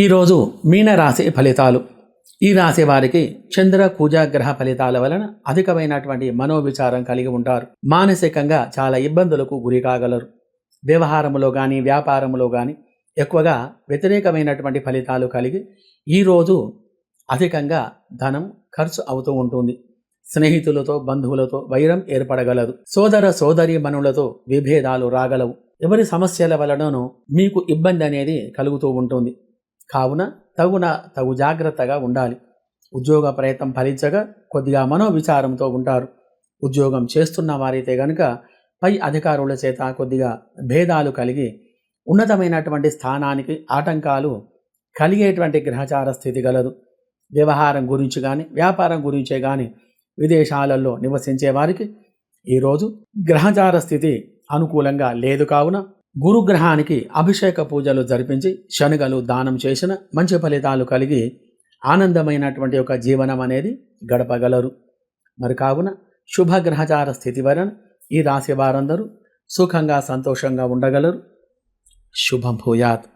ఈరోజు మీనరాశి ఫలితాలు. ఈ రాశి వారికి చంద్ర కూజాగ్రహ ఫలితాల వలన అధికమైనటువంటి మనోవిచారం కలిగి ఉంటారు. మానసికంగా చాలా ఇబ్బందులకు గురి కాగలరు. వ్యవహారములో కానీ వ్యాపారములో కానీ ఎక్కువగా వ్యతిరేకమైనటువంటి ఫలితాలు కలిగి ఈరోజు అధికంగా ధనం ఖర్చు అవుతూ ఉంటుంది. స్నేహితులతో బంధువులతో వైరం ఏర్పడగలదు. సోదర సోదరి మనులతో విభేదాలు రాగలవు. ఎవరి సమస్యల వలననో మీకు ఇబ్బంది అనేది కలుగుతూ ఉంటుంది. కావున తగున తగు జాగ్రత్తగా ఉండాలి. ఉద్యోగ ప్రయత్నం ఫలించగా కొద్దిగా మనోవిచారంతో ఉంటారు. ఉద్యోగం చేస్తున్న వారైతే గనుక పై అధికారుల చేత కొద్దిగా భేదాలు కలిగి ఉన్నతమైనటువంటి స్థానానికి ఆటంకాలు కలిగేటువంటి గ్రహచార స్థితి గలదు. వ్యవహారం గురించి కానీ వ్యాపారం గురించే కానీ విదేశాలలో నివసించే వారికి ఈరోజు గ్రహచార స్థితి అనుకూలంగా లేదు కావున గురుగ్రహానికి అభిషేక పూజలు జరిపించి శనగలు దానం చేసిన మంచి ఫలితాలు కలిగి ఆనందమైనటువంటి ఒక జీవనం అనేది గడపగలరు. మరి కావున శుభగ్రహచార స్థితి వలన ఈ రాశి వారందరూ సుఖంగా సంతోషంగా ఉండగలరు. శుభం భూయాత్.